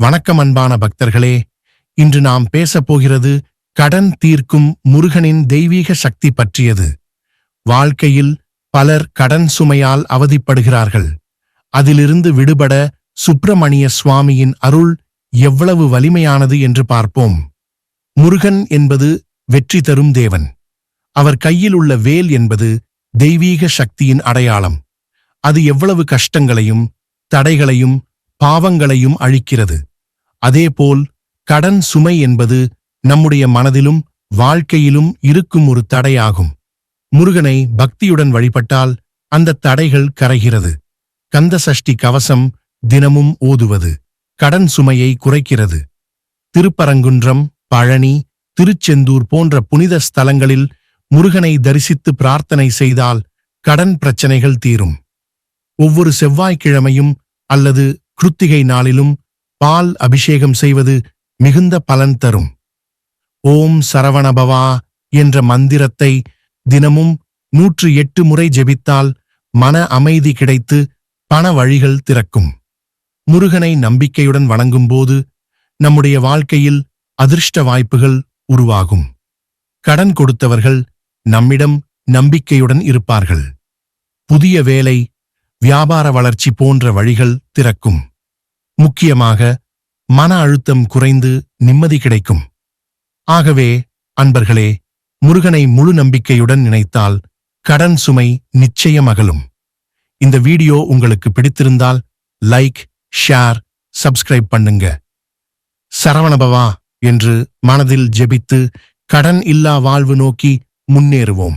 வணக்கம் அன்பான பக்தர்களே இன்று நாம் பேசப்போகிறது கடன் தீர்க்கும் முருகனின் தெய்வீக சக்தி பற்றியது. வாழ்க்கையில் பலர் கடன் சுமையால் அவதிப்படுகிறார்கள். அதிலிருந்து விடுபட சுப்பிரமணிய சுவாமியின் அருள் எவ்வளவு வலிமையானது என்று பார்ப்போம். முருகன் என்பது வெற்றி தரும் தேவன். அவர் கையில் உள்ள வேல் என்பது தெய்வீக சக்தியின் அடையாளம். அது எவ்வளவு கஷ்டங்களையும் தடைகளையும் பாவங்களையும் அழிக்கிறது. அதேபோல் கடன் சுமை என்பது நம்முடைய மனதிலும் வாழ்க்கையிலும் இருக்கும் ஒரு தடையாகும். முருகனை பக்தியுடன் வழிபட்டால் அந்த தடைகள் கரைகிறது. கந்த சஷ்டி கவசம் தினமும் ஓதுவது கடன் சுமையை குறைக்கிறது. திருப்பரங்குன்றம் பழனி திருச்செந்தூர் போன்ற புனித ஸ்தலங்களில் முருகனை தரிசித்து பிரார்த்தனை செய்தால் கடன் பிரச்சனைகள் தீரும். ஒவ்வொரு செவ்வாய்க்கிழமையும் அல்லது கிருத்திகை நாளிலும் பால் அபிஷேகம் செய்வது மிகுந்த பலன் தரும். ஓம் சரவணபவா என்ற மந்திரத்தை தினமும் நூற்று எட்டு முறை ஜெபித்தால் மன அமைதி கிடைத்து பண வழிகள் திறக்கும். முருகனை நம்பிக்கையுடன் வணங்கும்போது நம்முடைய வாழ்க்கையில் அதிர்ஷ்ட வாய்ப்புகள் உருவாகும். கடன் கொடுத்தவர்கள் நம்மிடம் நம்பிக்கையுடன் இருப்பார்கள். புதிய வேலை வியாபார வளர்ச்சி போன்ற வழிகள் திறக்கும். முக்கியமாக மன அழுத்தம் குறைந்து நிம்மதி கிடைக்கும். ஆகவே அன்பர்களே முருகனை முழு நம்பிக்கையுடன் நினைத்தால் கடன் சுமை நிச்சயம் அகலும். இந்த வீடியோ உங்களுக்கு பிடித்திருந்தால் லைக் ஷேர் சப்ஸ்கிரைப் பண்ணுங்க. சரவணபவா என்று மனதில் ஜெபித்து கடன் இல்லா வாழ்வு நோக்கி முன்னேறுவோம்.